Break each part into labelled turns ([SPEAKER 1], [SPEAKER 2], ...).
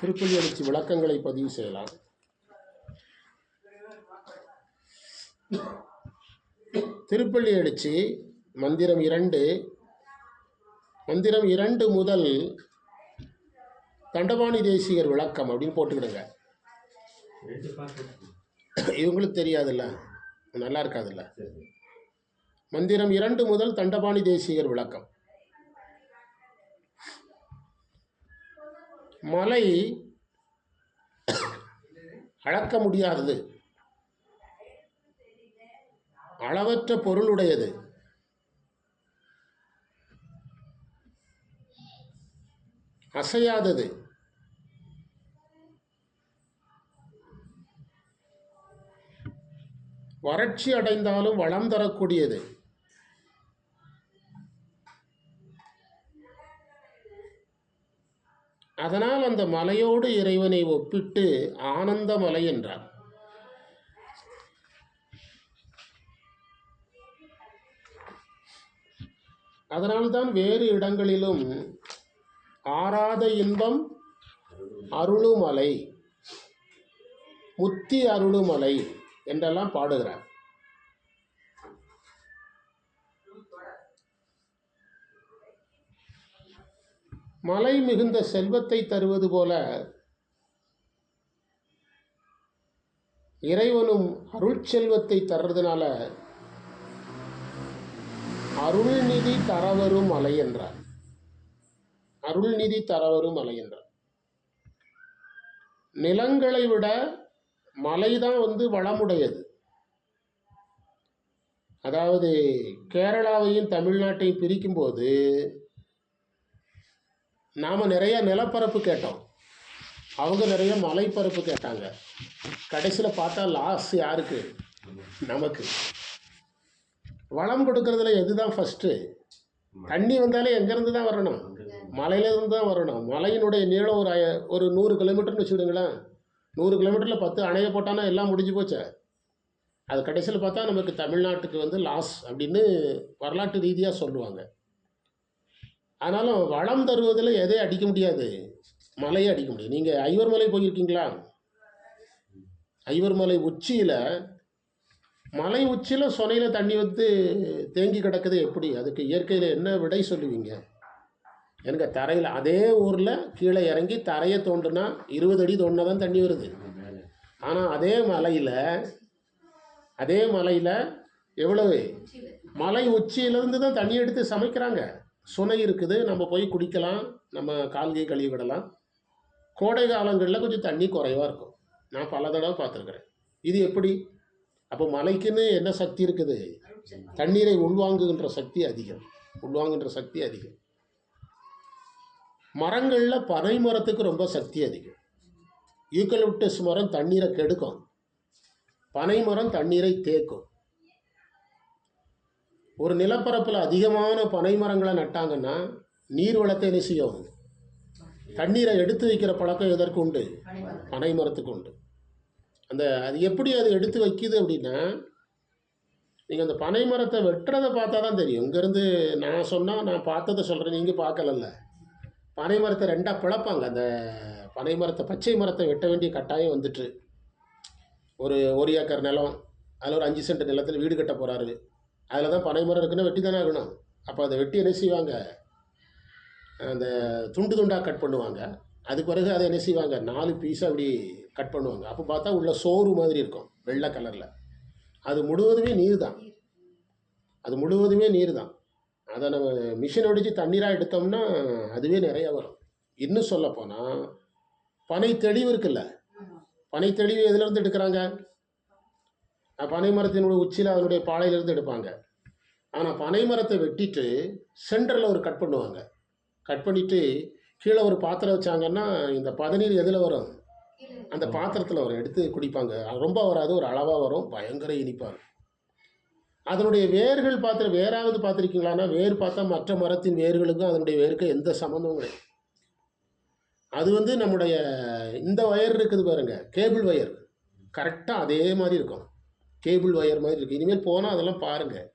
[SPEAKER 1] திருப்பள்ளி எழுச்சி விளக்கங்களை பதிவு செய்யலாம். திருப்பள்ளி எழுச்சி மந்திரம் இரண்டு. மந்திரம் இரண்டு முதல் தண்டபாணி தேசிகர் விளக்கம் அப்படின்னு போட்டுக்கிடுங்க. இவங்களுக்கு தெரியாதுல்ல? நல்லா இருக்காதுல்ல? மந்திரம் இரண்டு முதல் தண்டபாணி தேசிகர் விளக்கம். மலை அளக்க முடியாதது. அளவற்ற பொருளுடையது. அசையாதது. வறட்சி அடைந்தாலும் வளம் தரக்கூடியது. அதனால் அந்த மலையோடு இறைவனை ஒப்பிட்டு ஆனந்த மலை என்றார். அதனால்தான் வேறு இடங்களிலும் ஆறாத இன்பம் அருளுமலை முத்தி அருளுமலை என்றெல்லாம் பாடுகிறார். மலை மிகுந்த செல்வத்தை தருவது போல இறைவனும் அருட்செல்வத்தை தர்றதுனால அருள்நிதி தரவரும் மலை என்றார். அருள்நிதி தரவரும் மலை என்றார். நிலங்களை விட மலைதான் வந்து வளமுடையது. அதாவது கேரளாவையும் தமிழ்நாட்டையும் பிரிக்கும்போது நாம் நிறைய நிலப்பரப்பு கேட்டோம். அவங்க நிறைய மலைப்பரப்பு கேட்டாங்க. கடைசியில் பார்த்தா லாஸ் யாருக்கு? நமக்கு. வளம் கொடுக்கறதுல எதுதான் ஃபஸ்ட்டு தண்ணி வந்தாலே எங்கேருந்து தான் வரணும்? மலையிலேருந்து தான் வரணும். மலையினுடைய நீளம் ஒரு ஒரு நூறு கிலோமீட்டர்னு வச்சுக்கிடுங்களேன். நூறு கிலோமீட்டரில் பத்து அணையை போட்டானா எல்லாம் முடிஞ்சு போச்சே? அது கடைசியில் பார்த்தா நமக்கு தமிழ்நாட்டுக்கு வந்து லாஸ் அப்படின்னு வரலாற்று ரீதியாக சொல்லுவாங்க. ஆனாலும் வளம் தருவதில் எதை அடிக்க முடியாது? மலையை அடிக்க முடியாது. நீங்கள் ஐவர் மலை போயிருக்கீங்களா? ஐவர் மலை உச்சியில் மலை உச்சியில் சொனையில் தண்ணி வந்து தேங்கி கிடக்குது எப்படி? அதுக்கு இயற்கையில் என்ன விடை சொல்லுவீங்க? எனக்கு தரையில் அதே ஊரில் கீழே இறங்கி தரையை தோண்டுனா இருபது அடி தோண்டினா தான் தண்ணி வருது. ஆனால் அதே மலையில் அதே மலையில் எவ்வளவு? மலை உச்சியிலேருந்து தான் தண்ணி எடுத்து சமைக்கிறாங்க. சுனை இருக்குது நம்ம போய் குடிக்கலாம் நம்ம கால்கை கழுவி விடலாம் கோடை காலங்களில் கொஞ்சம் தண்ணி குறைவாக இருக்கும். நான் பல தடவை பார்த்துருக்குறேன். இது எப்படி? அப்போ மலைக்குன்னு என்ன சக்தி இருக்குது? தண்ணீரை உள்வாங்குகின்ற சக்தி அதிகம். உள்வாங்குகின்ற சக்தி அதிகம். மரங்களில் பனை மரத்துக்கு ரொம்ப சக்தி அதிகம். யூக்கலிப்டஸ் மரம் தண்ணீரை கெடுக்கும். பனை மரம் தண்ணீரை தேக்கும் ஒரு நிலப்பரப்பில் அதிகமான பனை மரங்களை நட்டாங்கன்னா நீர் வளத்தை என்ன செய்யும்? தண்ணீரை எடுத்து வைக்கிற பழக்கம் எதற்கு உண்டு? பனை மரத்துக்கு உண்டு. அந்த அது எப்படி அது எடுத்து வைக்குது அப்படின்னா நீங்கள் அந்த பனை மரத்தை வெட்டுறதை பார்த்தா தான் தெரியும். இங்கேருந்து நான் சொன்னால் நான் பார்த்ததை சொல்கிறேன் நீங்கள் பார்க்கலல்ல. பனை மரத்தை ரெண்டாக பிளப்பாங்க. அந்த பனை மரத்தை பச்சை மரத்தை வெட்ட வேண்டிய கட்டாயம் வந்துட்டு ஒரு ஒரு ஏக்கர் நிலம் அதில் ஒரு அஞ்சு சென்ட் நிலத்தில் வீடு கட்ட போகிறாரு அதில் தான் பனை மரம் இருக்குன்னா வெட்டி தானே ஆகணும். அப்போ அதை வெட்டி என்ன செய்வாங்க? அந்த துண்டு துண்டாக கட் பண்ணுவாங்க. அதுக்கு பிறகு அதை என்ன செய்வாங்க? நாலு பீஸாக அப்படி கட் பண்ணுவாங்க. அப்போ பார்த்தா உள்ள சோறு மாதிரி இருக்கும் வெள்ளை கலரில் அது முழுவதுமே நீர் தான் அது முழுவதுமே நீர் தான் அதை நம்ம மிஷின் அடித்து தண்ணீராக எடுத்தோம்னா அதுவே நிறையா வரும். இன்னும் சொல்லப்போனால் பனை தெளிவு இருக்குல்ல? பனை தெளிவு எதுலேருந்து எடுக்கிறாங்க? பனை மரத்தினுடைய உச்சியில் அதனுடைய பாலையிலேருந்து எடுப்பாங்க. ஆனால் பனை மரத்தை வெட்டிட்டு சென்டரில் ஒரு கட் பண்ணுவாங்க. கட் பண்ணிவிட்டு கீழே ஒரு பாத்திரம் வச்சாங்கன்னா இந்த பதநீர் எதில் வரும்? அந்த பாத்திரத்தில் வரும். எடுத்து குடிப்பாங்க. அது ரொம்ப வராது ஒரு அளவாக வரும். பயங்கர இனிப்பாக இருக்கும். அதனுடைய வேர்கள் பார்த்து வேறாவது பார்த்துருக்கீங்களான்னா வேர் பார்த்தா மற்ற மரத்தின் வேர்களுக்கும் அதனுடைய வேருக்கும் எந்த சம்மந்தமும் கிடையாது. அது வந்து நம்முடைய இந்த ஒயர் இருக்குது பாருங்க. கேபிள் ஒயர் கரெக்டாக அதே மாதிரி இருக்கும். கேபிள் ஒயர் மாதிரி இருக்கும் இனிமேல் போனால் அதெல்லாம் பாருங்கள்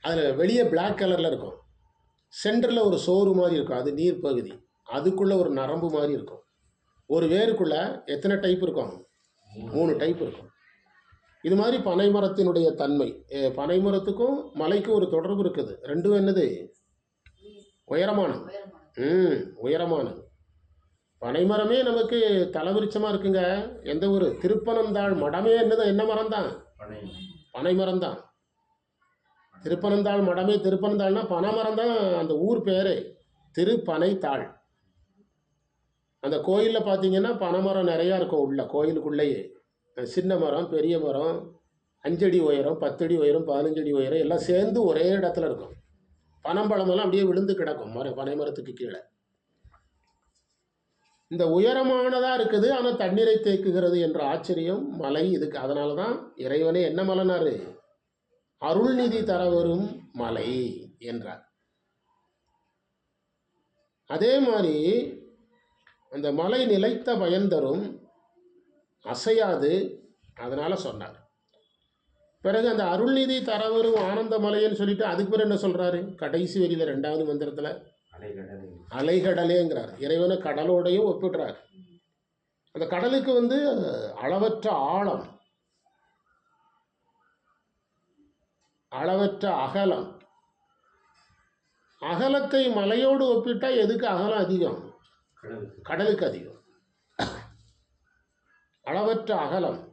[SPEAKER 1] அதில் வெளியே Black கலரில் இருக்கும். சென்டரில் ஒரு சோறு மாதிரி இருக்கும். அது நீர் பகுதி. அதுக்குள்ளே ஒரு நரம்பு மாதிரி இருக்கும். ஒரு வேருக்குள்ள எத்தனை டைப் இருக்கும்? மூணு டைப் இருக்கும். இது மாதிரி பனைமரத்தினுடைய தன்மை. பனைமரத்துக்கும் மலைக்கும் ஒரு தொடர்பு இருக்குது. ரெண்டும் என்னது? உயரமானது ம் உயரமானது பனைமரமே நமக்கு தலவிருச்சமாக இருக்குங்க. எந்த ஒரு திருப்பனந்தாள் மடமே என்னது? என்ன மரம் தான்
[SPEAKER 2] பனை.
[SPEAKER 1] பனைமரம் தான் திருப்பனந்தாள் மடமே திருப்பனந்தாள்னா பனைமரம் தான் அந்த ஊர் பேரே. திருப்பனைத்தாள் அந்த கோயிலில் பார்த்தீங்கன்னா பனைமரம் நிறையா இருக்கும் உள்ள கோயிலுக்குள்ளேயே. சின்ன மரம் பெரிய மரம் அஞ்சடி உயரம் பத்தடி உயரம் பதினஞ்சடி உயரம் எல்லாம் சேர்ந்து ஒரே இடத்துல இருக்கும். பனம்பழமெல்லாம் அப்படியே விழுந்து கிடக்கும். மர பனைமரத்துக்கு கீழே. இந்த உயரமானதாக இருக்குது ஆனால் தண்ணீரை தேக்குகிறது என்ற ஆச்சரியம் மலை இதுக்கு. அதனால தான் இறைவனே என்ன மலைனாரு? அருள்நிதி தர வரும் மலை என்றார். அதே மாதிரி அந்த மலை நிலைத்த பயன் தரும் அசையாது அதனால் சொன்னார். பிறகு அந்த அருள்நிதி தர வரும் ஆனந்த மலைன்னு சொல்லிட்டு அதுக்கு பிறகு என்ன சொல்கிறாரு கடைசி வரியில் ரெண்டாவது மந்திரத்தில் அலைகடலேங்கிறார். இறைவனை கடலோடையும் ஒப்பிடுறார். அந்த கடலுக்கு வந்து அளவற்ற ஆழம். அளவற்ற அகலம். அகலத்தை மலையோடு ஒப்பிட்டா எதுக்கு அகலம் அதிகம்?
[SPEAKER 2] கடலுக்கு.
[SPEAKER 1] கடலுக்கு அதிகம். அளவற்ற அகலம்.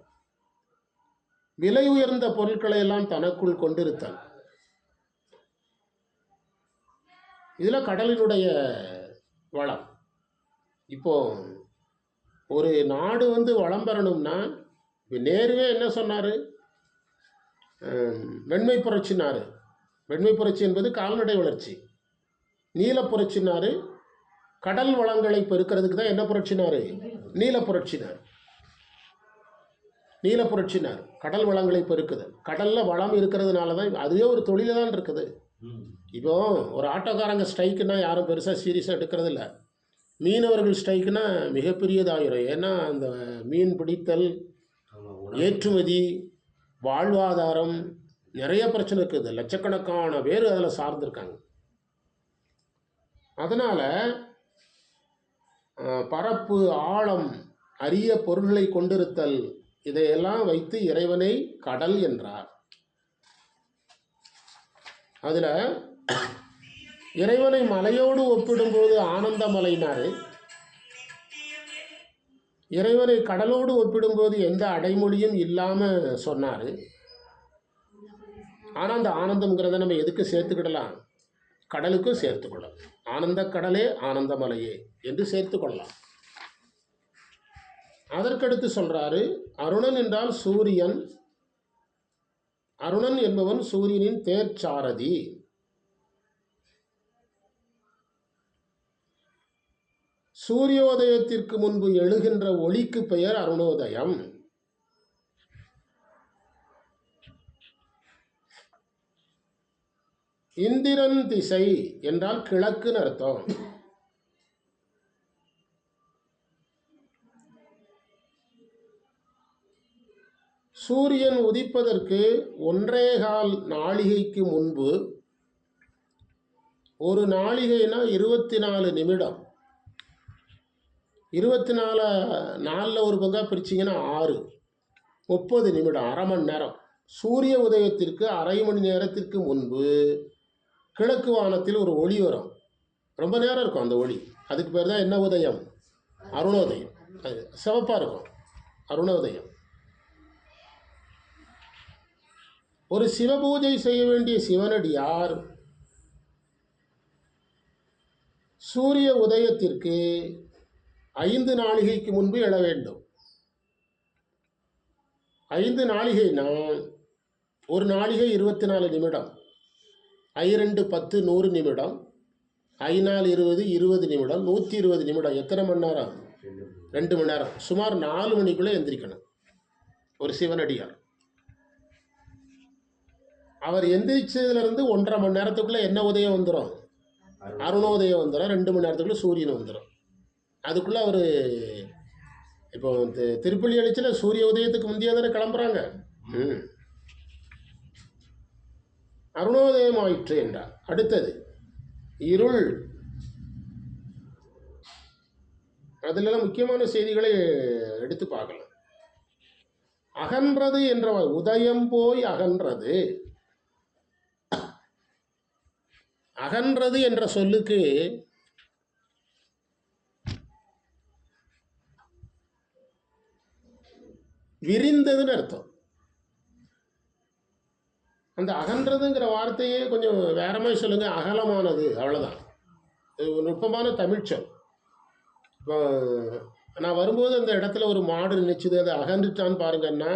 [SPEAKER 1] விலை உயர்ந்த பொருட்களை எல்லாம் தனக்குள் கொண்டிருத்தல். இதில் கடலினுடைய வளம். இப்போ ஒரு நாடு வந்து வளம் பெறணும்னா இப்போ நேருவே என்ன சொன்னார்? வெண்மை புரட்சினார். வெண்மை புரட்சி என்பது கால்நடை வளர்ச்சி. நீல புரட்சினார். கடல் வளங்களை பெருக்கிறதுக்கு தான் என்ன புரட்சினார்? நீல புரட்சினார். நீல புரட்சினார். கடல் வளங்களை பெருக்குதல். கடலில் வளம் இருக்கிறதுனால தான் அதுவே ஒரு தொழில தான் இருக்குது. இப்போ ஒரு ஆட்டோக்காரங்க ஸ்ட்ரைக்குன்னா யாரும் பெருசாக சீரியஸாக எடுக்கிறதில்ல. மீனவர்கள் ஸ்ட்ரைக்குனா மிகப்பெரியதாயிரும். ஏன்னா அந்த மீன் பிடித்தல் ஏற்றுமதி வாழ்வாதாரம் நிறைய பிரச்சனை இருக்குது. லட்சக்கணக்கான பேர் அதில் சார்ந்திருக்காங்க. அதனால் பரப்பு ஆழம் அரிய பொருள்களை கொண்டிருத்தல் இதையெல்லாம் வைத்து இறைவனை கடல் என்றார். அதில் இறைவனை மலையோடு ஒப்பிடும்போது ஆனந்த மலைனாரு இறைவனை கடலோடு ஒப்பிடும்போது எந்த அடைமொழியும் இல்லாமல் சொன்னார். ஆனால் அந்த ஆனந்தம்ங்கிறத நம்ம எதுக்கு சேர்த்துக்கிடலாம்? கடலுக்கும் சேர்த்துக்கொள்ளலாம். ஆனந்த கடலே ஆனந்த மலையே என்று சேர்த்துக்கொள்ளலாம். அதற்கடுத்து சொல்கிறாரு அருணன் என்றால் சூரியன் அருணன் என்பவன் சூரியனின் தேர்ச்சாரதி. சூரியோதயத்திற்கு முன்பு எழுகின்ற ஒளிக்கு பெயர் அருணோதயம். இந்திரன் திசை என்றால் கிழக்குன்னு அர்த்தம். சூரியன் உதிப்பதற்கு ஒன்றேகால் நாளிகைக்கு முன்பு ஒரு நாளிகைனா இருபத்தி நாலு நிமிடம். இருபத்தி நாலு நாலில் ஒரு பங்காக பிரிச்சிங்கன்னா ஆறு முப்பது நிமிடம் அரை மணி நேரம். சூரிய உதயத்திற்கு அரை மணி நேரத்திற்கு முன்பு கிழக்கு வானத்தில் ஒரு ஒளி வரும். ரொம்ப நேரம் இருக்கும் அந்த ஒளி. அதுக்கு பேர் தான் என்ன உதயம்? அருணோதயம். அது சிவப்பாக இருக்கும். அருணோதயம். ஒரு சிவபூஜை செய்ய வேண்டிய சிவனடியார் சூரிய உதயத்திற்கு ஐந்து நாளிகைக்கு முன்பு எழ வேண்டும். ஐந்து நாளிகைனா ஒரு நாளிகை இருபத்தி நாலு நிமிடம் ஐரெண்டு பத்து நூறு நிமிடம். ஐநாள் இருபது இருபது நிமிடம். நூற்றி இருபது நிமிடம். எத்தனை மணி நேரம்?
[SPEAKER 2] ரெண்டு
[SPEAKER 1] ரெண்டு மணி நேரம். சுமார் நாலு மணிக்குள்ளே எந்திரிக்கணும். ஒரு சிவனடியார். அவர் எந்திரிச்சதுலேருந்து ஒன்றரை மணி நேரத்துக்குள்ளே என்ன உதயம் வந்துடும் அருணோதயம் வந்துடும் ரெண்டு மணி நேரத்துக்குள்ளே சூரியன் வந்துடும் அதுக்குள்ளே அவர் இப்போ திருப்பள்ளி அழிச்சில் சூரிய உதயத்துக்கு முந்தைய தானே கிளம்புறாங்க. ம். அருணோதயம் ஆயிற்று என்றார். அடுத்தது இருள். அதிலெல்லாம் முக்கியமான செய்திகளை எடுத்து பார்க்கலாம். அகன்றது என்ற உதயம் போய் அகன்றது. அகன்றது என்ற சொல்லுக்கு விரிந்ததுன்னு அர்த்தம். அந்த அகன்றதுங்கிற வார்த்தையே கொஞ்சம் வேற மாதிரி சொல்லுங்க அகலமானது அவ்வளோதான் நுட்பமான தமிழ்ச்சொல் இப்போ நான் வரும்போது அந்த இடத்துல ஒரு மாடு நினைச்சது அது அகன்றுட்டான்னு பாருங்கன்னா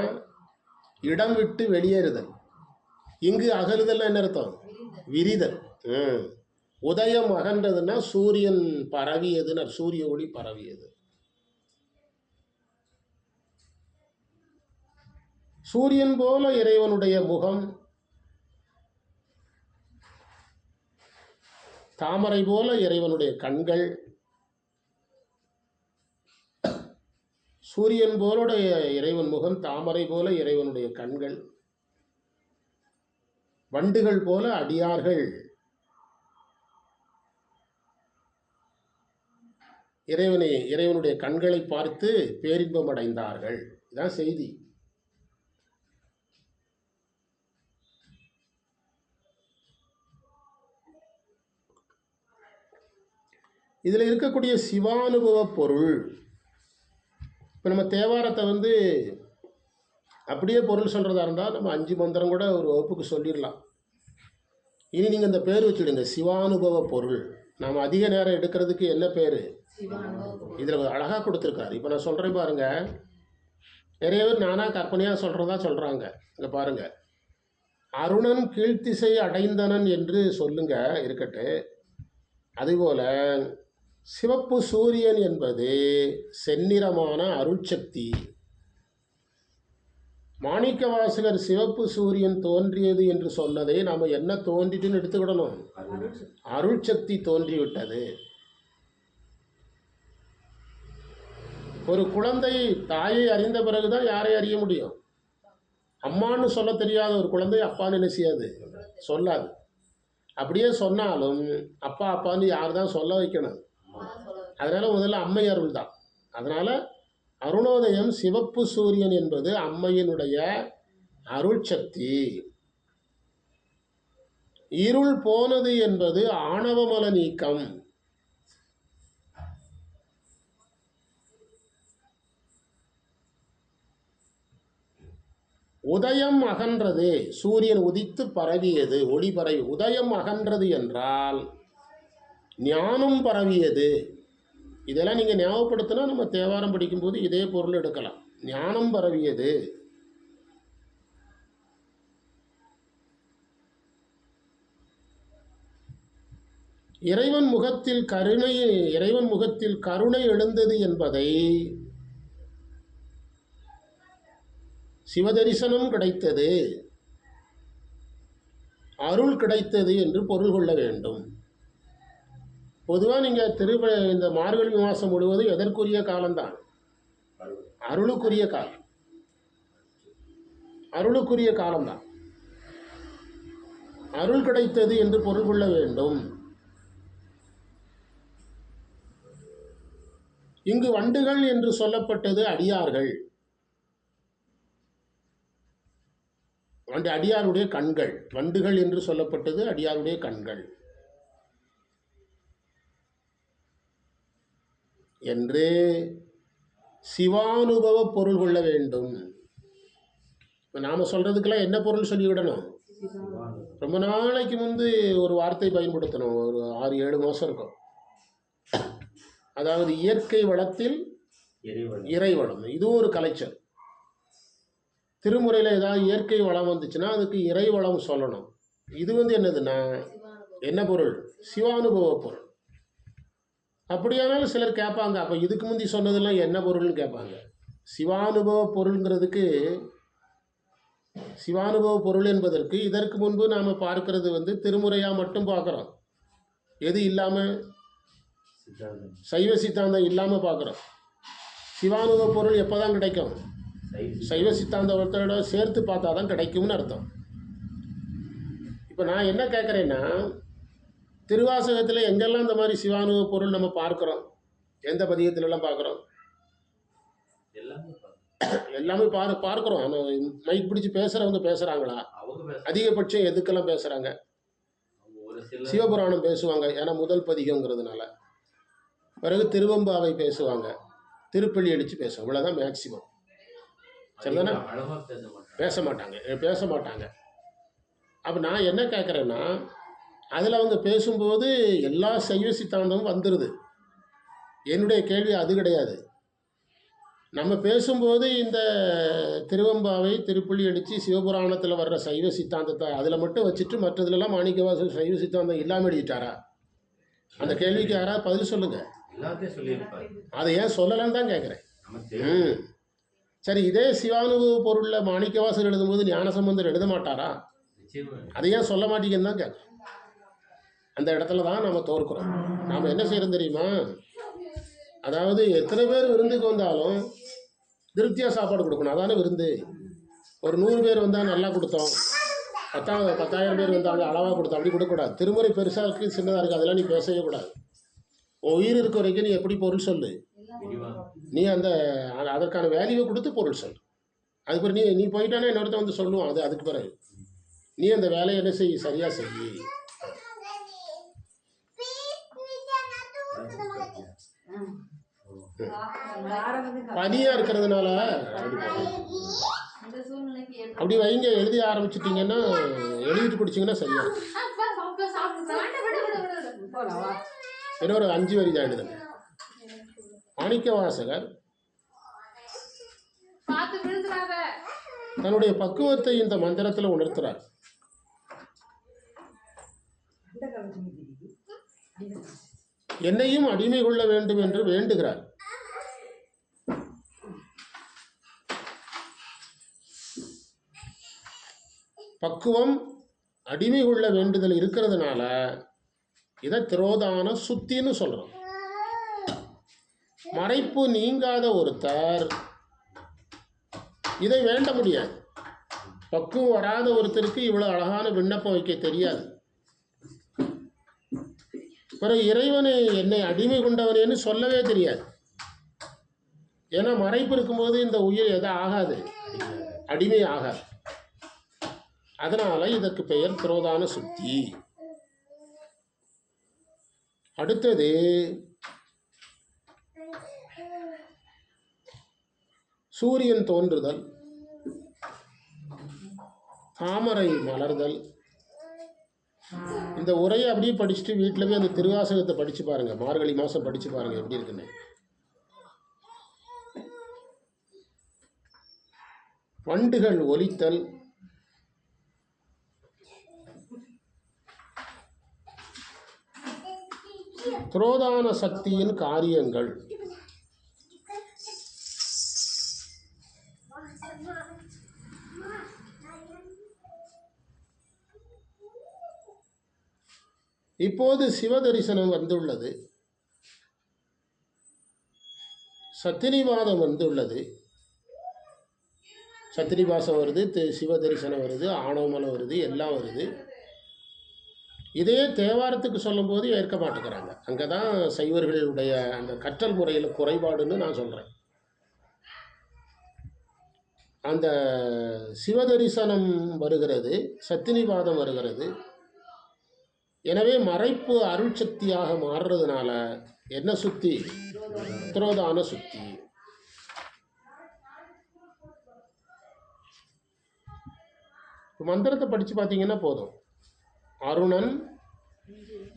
[SPEAKER 1] இடம் விட்டு வெளியேறுதல். இங்கு அகலுதல் என்ன அர்த்தம்? விரிதல். உதயம் அகன்றதுன்னா சூரியன் பரவியதுன்னு சூரிய ஒளி பரவியது. சூரியன் போல இறைவனுடைய முகம் தாமரை போல இறைவனுடைய கண்கள் சூரியன் போலுடைய இறைவன் முகம் தாமரை போல இறைவனுடைய கண்கள் வண்டுகள் போல அடியார்கள். இறைவனை இறைவனுடைய கண்களை பார்த்து பேரின்பம் அடைந்தார்கள். இதான் செய்தி. இதில் இருக்கக்கூடிய சிவானுபவ பொருள். இப்போ நம்ம தேவாரத்தை வந்து அப்படியே பொருள் சொல்கிறதா இருந்தால் நம்ம அஞ்சு மந்திரம் கூட ஒரு வகுப்புக்கு சொல்லிடலாம். இனி நீங்கள் இந்த பேர் வச்சுடுங்க. சிவானுபவ பொருள். நாம் அதிக நேரம் எடுக்கிறதுக்கு என்ன பேர்? இதில் அழகாக கொடுத்துருக்காரு. இப்போ நான் சொல்கிறேன் பாருங்க. நிறைய பேர் நானாக கற்பனையாக சொல்கிறதா சொல்கிறாங்க இங்கே பாருங்க. அருணன் கீழ்த்திசை அடைந்தனன் என்று சொல்லுங்க இருக்கட்டு அதுபோல சிவப்பு சூரியன் என்பது செந்நிறமான அருட்சக்தி மாணிக்க வாசகர் சிவப்பு சூரியன் தோன்றியது என்று சொன்னதை நாம் என்ன தோன்றிட்டுன்னு எடுத்துக்கிடணும்? அருட்சக்தி தோன்றிவிட்டது. ஒரு குழந்தை தாயை அறிந்த பிறகுதான் யாரை அறிய முடியும்? அம்மான்னு சொல்ல தெரியாத ஒரு குழந்தை அப்பான்னு என்ன செய்யாது? சொல்லாது. அப்படியே சொன்னாலும் அப்பா அப்பான்னு யார் தான் சொல்ல வைக்கணும். அதனால முதல்ல அம்மை அருள் தான் அதனால அருணோதயம் சிவப்பு சூரியன் என்பது அம்மையினுடைய அருள் சக்தி இருள் போனது என்பது ஆணவமல நீக்கம். உதயம் அகன்றது சூரியன் உதித்து பரவியது ஒளி பரவி உதயம் அகன்றது என்றால் ஞானம் பரவியது. இதெல்லாம் நீங்கள் ஞாபகப்படுத்தினா நம்ம தேவாரம் படிக்கும்போது இதே பொருள் எடுக்கலாம். ஞானம் பரவியது. இறைவன் முகத்தில் கருணை இறைவன் முகத்தில் கருணை எழுந்தது என்பதை சிவதரிசனம் கிடைத்தது. அருள் கிடைத்தது என்று பொருள் கொள்ள வேண்டும். பொதுவாக நீங்கள் திரு இந்த மார்கழி மாதம் முழுவதும் எதற்குரிய காலம்தான்? அருளுக்குரிய காலம். அருளுக்குரிய காலம்தான். அருள் கிடைத்தது என்று பொருள் கொள்ள வேண்டும். இங்கு வண்டுகள் என்று சொல்லப்பட்டது அடியார்கள். வண்டு அடியாருடைய கண்கள் வண்டுகள் என்று சொல்லப்பட்டது அடியாருடைய கண்கள். என்று சிவானுபவ பொருள் கொள்ள வேண்டும். இப்போ நாம் சொல்கிறதுக்கெல்லாம் என்ன பொருள் சொல்லிவிடணும்? ரொம்ப நாளைக்கு முந்து ஒரு வார்த்தை பயன்படுத்தணும் ஒரு ஆறு ஏழு மாதம் இருக்கும். அதாவது இயற்கை வளத்தில் இறைவளம் இதுவும் ஒரு கலைச்சல். திருமுறையில் ஏதாவது இயற்கை வளம் வந்துச்சுன்னா அதுக்கு இறைவளம் சொல்லணும். இது வந்து என்னதுன்னா என்ன பொருள்? சிவானுபவ பொருள். அப்படியானாலும் சிலர் கேட்பாங்க. அப்போ இதுக்கு முந்தி சொன்னதெல்லாம் என்ன பொருள்னு கேட்பாங்க. சிவானுபவ பொருள்ங்கிறதுக்கு சிவானுபவ பொருள் என்பதற்கு இதற்கு முன்பு நாம் பார்க்கறது வந்து திருமுறையாக மட்டும் பார்க்குறோம். எது இல்லாமல் சைவ சித்தாந்தம் இல்லாமல் பார்க்குறோம். சிவானுபவ பொருள் எப்போ தான் கிடைக்கும்?
[SPEAKER 2] சைவ
[SPEAKER 1] சைவ சித்தாந்தத்தோட சேர்த்து பார்த்தா தான் கிடைக்கும்னு அர்த்தம். இப்போ நான் என்ன கேட்குறேன்னா திருவாசகத்தில் எங்கெல்லாம் இந்த மாதிரி சிவானுபவ பொருள் நம்ம பார்க்குறோம்? எந்த பதிகத்திலலாம் பார்க்குறோம்?
[SPEAKER 2] எல்லாமே
[SPEAKER 1] பாரு பார்க்குறோம். ஆனால் மைக் பிடிச்சி பேசுகிறவங்க பேசுகிறாங்களா அதிகபட்சம் எதுக்கெல்லாம் பேசுகிறாங்க சிவபுராணம் பேசுவாங்க. ஏன்னா முதல் பதிகங்கிறதுனால. பிறகு திருவம்பாவை பேசுவாங்க. திருப்பள்ளி அடித்து பேசுவாங்க. இவ்வளோதான் மேக்சிமம் சரிதானே?
[SPEAKER 2] பேச மாட்டாங்க.
[SPEAKER 1] பேச மாட்டாங்க. அப்போ நான் என்ன கேட்குறேன்னா அதில் அவங்க பேசும்போது எல்லா சைவ சித்தாந்தமும் வந்துடுது என்னுடைய கேள்வி அது கிடையாது. நம்ம பேசும்போது இந்த திருவம்பாவை திருப்புள்ளி அடித்து சிவபுராணத்தில் வர்ற சைவ சித்தாந்தத்தை அதில் மட்டும் வச்சுட்டு மற்றதுலலாம் மாணிக்கவாசல் சைவ சித்தாந்தம் இல்லாமல் எழுதிட்டாரா? அந்த கேள்விக்கு யாராவது பதில் சொல்லுங்கள் அதை ஏன் சொல்லலைன்னு தான் கேட்குறேன் ம். சரி இதே சிவானுபவ பொருளில் மாணிக்கவாசல் எழுதும்போது ஞானசம்பந்தர் எழுத மாட்டாரா? அதை ஏன் சொல்ல மாட்டீங்கன்னு தான் கேட்குறேன் அந்த இடத்துல தான் நாம் தோற்கிறோம். நாம் என்ன செய்கிறோம் தெரியுமா? அதாவது எத்தனை பேர் விருந்துக்கு வந்தாலும் திருப்தியாக சாப்பாடு கொடுக்கணும். அதானே விருந்து. ஒரு நூறு பேர் வந்தால் நல்லா கொடுத்தோம். பத்தா பத்தாயிரம் பேர் வந்தாங்க அளவாக கொடுத்தோம். அப்படி கொடுக்கக்கூடாது. திருமுறை பெருசாக இருக்குது சின்னதாக இருக்குது அதெல்லாம் நீ பேசவே கூடாது. உன் உயிர் இருக்க வரைக்கும் நீ எப்படி பொருள் சொல்லு? நீ அந்த அதற்கான வேல்யூவை கொடுத்து பொருள் சொல் அது பிறகு நீ நீ போயிட்டானே இன்னொருத்தன் வந்து சொல்லுவான். அது அதுக்கு பிறகு. நீ அந்த வேலையை என்ன செய்? சரியாக செய். பனியாக இருக்கிறதுனால அப்படி வைங்க எழுதி ஆரம்பிச்சிட்டிங்கன்னா எழுதிட்டு குடிச்சிங்கன்னா சரியா இருக்கும். இன்னொரு அஞ்சு வரி தான் எழுதுங்க மாணிக்க வாசகர் தன்னுடைய பக்குவத்தை இந்த மந்திரத்தில் உணர்த்துறார் என்னையும் அடிமை கொள்ள வேண்டும் என்று வேண்டுகிறார். பக்குவம் அடிமை கொள்ள வேண்டுதல் இருக்கிறதுனால இதை திரோதான சுத்தின்னு சொல்கிறோம் மறைப்பு நீங்காத ஒருத்தர் இதை வேண்ட முடியாது. பக்குவம் வராத ஒருத்தருக்கு இவ்வளோ அழகான விண்ணப்பம் வைக்க தெரியாது. பிறகு இறைவனை என்னை அடிமை கொண்டவனேன்னு சொல்லவே தெரியாது. ஏன்னா மறைப்பு இருக்கும்போது இந்த உயிர் எதை ஆகாது. அடிமை ஆகாது. அதனால இதற்கு பெயர் திரோதான சுத்தி. அடுத்தது சூரியன் தோன்றுதல் தாமரை மலர்தல் இந்த உரையை அப்படியே படிச்சுட்டு வீட்டில் போய் அந்த திருவாசகத்தை படித்து பாருங்கள் மார்கழி மாதம் படித்து பாருங்கள் எப்படி இருக்குன்னு. வண்டுகள் ஒலித்தல். துரோதான சக்தியின் காரியங்கள். இப்போது சிவதரிசனம் வந்துள்ளது. சத்தினிவாதம் வந்துள்ளது. சத்தினிவாசம் வருது சிவதரிசனம் வருது ஆணவமலம் வருது எல்லாம் வருது. இதே தேவாரத்துக்கு சொல்லும்போது ஏற்க மாட்டேங்கிறாங்க. அங்கே தான் சைவர்களுடைய அந்த கற்றல் முறையில் குறைபாடுன்னு நான் சொல்கிறேன் அந்த சிவதரிசனம் வருகிறது சத்தினிவாதம் வருகிறது. எனவே மறைப்பு அருள் சக்தியாக மாறுறதுனால என்ன சுத்தி? உத்தரோதான சுத்தி. மந்திரத்தை படித்து பார்த்தீங்கன்னா போதும். அருணன்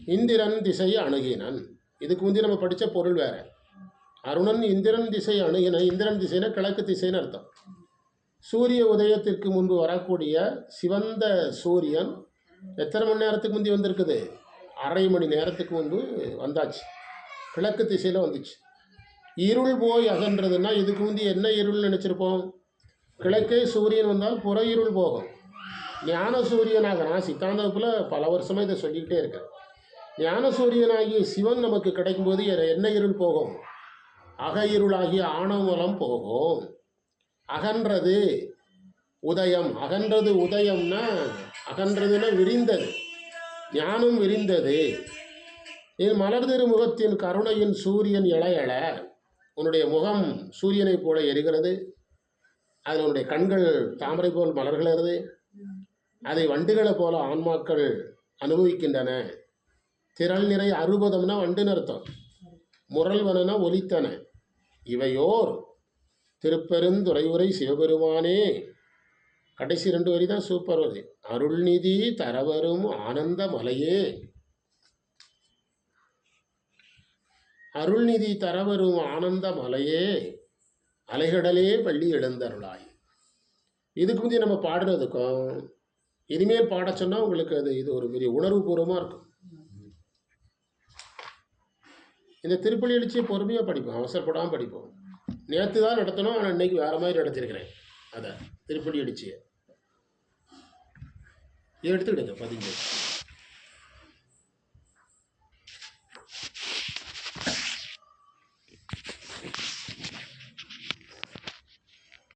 [SPEAKER 1] இந்திரன் திசை அணுகினன். இதுக்கு முந்தி நம்ம படித்த பொருள் வேற. அருணன் இந்திரன் திசை அணுகின இந்திரன் திசைனா கிழக்கு திசைன்னு அர்த்தம். சூரிய உதயத்திற்கு முன்பு வரக்கூடிய சிவந்த சூரியன் எத்தனை மணி நேரத்துக்கு முந்தி வந்திருக்குது? அரை மணி நேரத்துக்கு முன்பு வந்தாச்சு. கிழக்கு திசையில் வந்துச்சு. இருள் போய் அகன்றதுன்னா இதுக்கு முந்தி என்ன இருள் நினச்சிருப்போம்? கிழக்கே சூரியன் வந்தால் புற இருள் போகும். ஞான சூரியனாக நான் சித்தாந்தத்தில் பல வருஷமாக இதை சொல்லிக்கிட்டே இருக்கேன். ஞான சூரியனாகிய சிவன் நமக்கு கிடைக்கும்போது எ- என்ன இருள் போகும்? அக இருளாகிய ஆணவலம் போகும். அகன்றது உதயம். அகன்றது உதயம்னா அகன்றதுன்னா விரிந்தது. ஞானம் விரிந்தது. என் மலர்திரு முகத்தின் கருணையின் சூரியன் எழ உன்னுடைய முகம் சூரியனைப் போல எரிகிறது. அதில் உன்னுடைய கண்கள் தாமரை போல் மலர்கிறது. அதை வண்டுகளைப் போல ஆன்மாக்கள் அனுபவிக்கின்றன. திரள் நிறை அறுபதம்னா வண்டுன்னு அர்த்தம். முரல்வனா ஒலித்தன. இவையோர் திருப்பெருந்துறையுரை சிவபெருமானே கடைசி ரெண்டு வரி தான் சூப்பர் வருது. அருள்நிதி தரவரும் ஆனந்த மலையே. அருள்நிதி தரவரும் ஆனந்த மலையே. அலைகடலே பள்ளி எழுந்தருளாய். இதுக்கு முந்தைய நம்ம பாடுறதுக்கும் இனிமேல் பாட சொன்னால் உங்களுக்கு அது இது ஒரு பெரிய உணர்வுபூர்வமாக இருக்கும். இந்த திருப்பலி எழுச்சியை பொறுமையாக படிப்போம் அவசரப்படாமல் படிப்போம். நேற்று தான் நடத்தணும் ஆனால் இன்னைக்கு வேறு மாதிரி நடத்திருக்கிறேன். அதை திருப்பலி எழுச்சியை. எடுத்துக்கிடுங்க பதிஞ்சு.